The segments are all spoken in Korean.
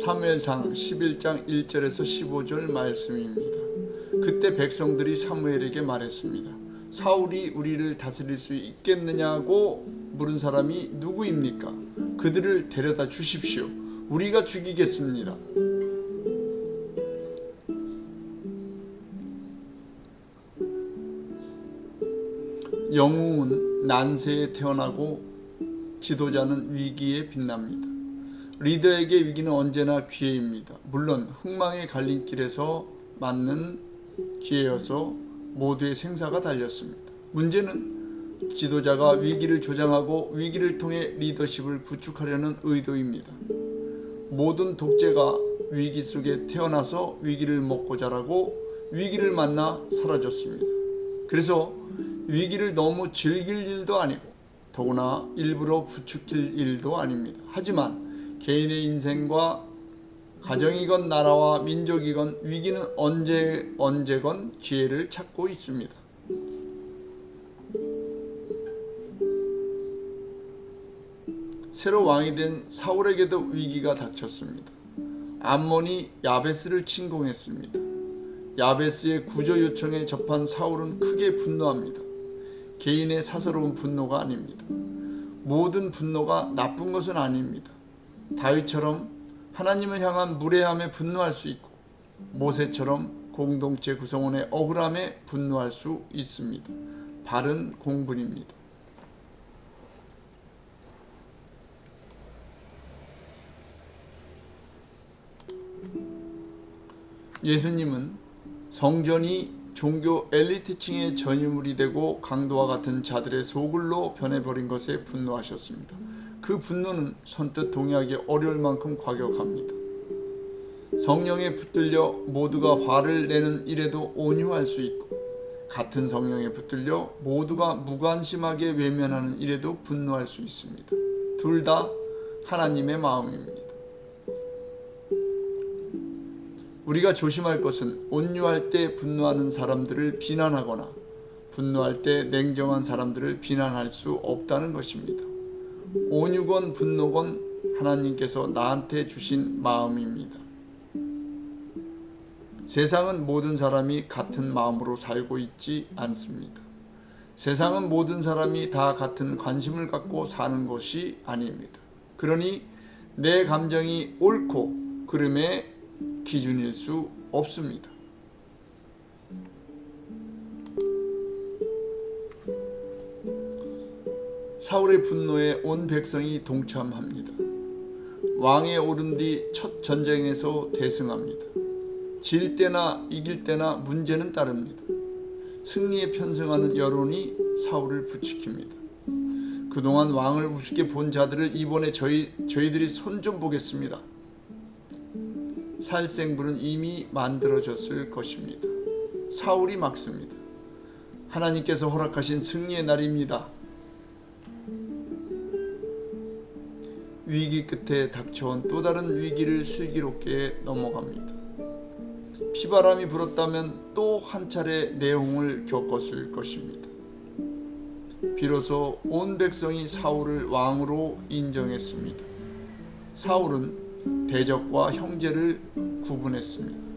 사무엘상 11장 1절에서 15절 말씀입니다. 그때 백성들이 사무엘에게 말했습니다. 사울이 우리를 다스릴 수 있겠느냐고 물은 사람이 누구입니까? 그들을 데려다 주십시오. 우리가 죽이겠습니다. 영웅은 난세에 태어나고 지도자는 위기에 빛납니다. 리더에게 위기는 언제나 기회입니다. 물론 흥망의 갈림길에서 맞는 기회여서 모두의 생사가 달렸습니다. 문제는 지도자가 위기를 조장하고 위기를 통해 리더십을 구축하려는 의도입니다. 모든 독재가 위기 속에 태어나서 위기를 먹고 자라고 위기를 만나 사라졌습니다. 그래서 위기를 너무 즐길 일도 아니고 더구나 일부러 부추길 일도 아닙니다. 하지만 개인의 인생과 가정이건 나라와 민족이건 위기는 언제 언제건 기회를 찾고 있습니다. 새로 왕이 된 사울에게도 위기가 닥쳤습니다. 암몬이 야베스를 침공했습니다. 야베스의 구조 요청에 접한 사울은 크게 분노합니다. 개인의 사사로운 분노가 아닙니다. 모든 분노가 나쁜 것은 아닙니다. 다윗처럼 하나님을 향한 무례함에 분노할 수 있고 모세처럼 공동체 구성원의 억울함에 분노할 수 있습니다. 바른 공분입니다. 예수님은 성전이 종교 엘리트층의 전유물이 되고 강도와 같은 자들의 소굴로 변해버린 것에 분노하셨습니다. 그 분노는 선뜻 동의하기 어려울 만큼 과격합니다. 성령에 붙들려 모두가 화를 내는 일에도 온유할 수 있고 같은 성령에 붙들려 모두가 무관심하게 외면하는 일에도 분노할 수 있습니다. 둘 다 하나님의 마음입니다. 우리가 조심할 것은 온유할 때 분노하는 사람들을 비난하거나 분노할 때 냉정한 사람들을 비난할 수 없다는 것입니다. 온유건 분노건 하나님께서 나한테 주신 마음입니다. 세상은 모든 사람이 같은 마음으로 살고 있지 않습니다. 세상은 모든 사람이 다 같은 관심을 갖고 사는 것이 아닙니다. 그러니 내 감정이 옳고 그름의 기준일 수 없습니다. 사울의 분노에 온 백성이 동참합니다. 왕에 오른 뒤 첫 전쟁에서 대승합니다. 질 때나 이길 때나 문제는 따릅니다. 승리에 편승하는 여론이 사울을 부추깁니다. 그동안 왕을 우습게 본 자들을 이번에 저희 저희들이 손 좀 보겠습니다. 살생부는 이미 만들어졌을 것입니다. 사울이 막습니다. 하나님께서 허락하신 승리의 날입니다. 위기 끝에 닥쳐온 또 다른 위기를 슬기롭게 넘어갑니다. 피바람이 불었다면 또 한 차례 내홍을 겪었을 것입니다. 비로소 온 백성이 사울을 왕으로 인정했습니다. 사울은 대적과 형제를 구분했습니다.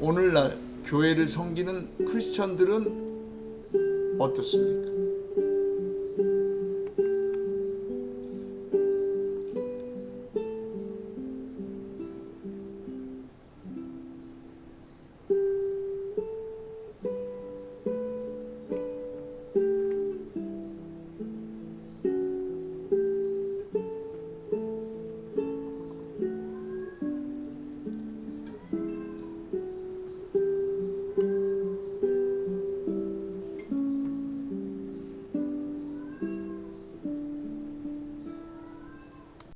오늘날 교회를 섬기는 크리스천들은 어떻습니까?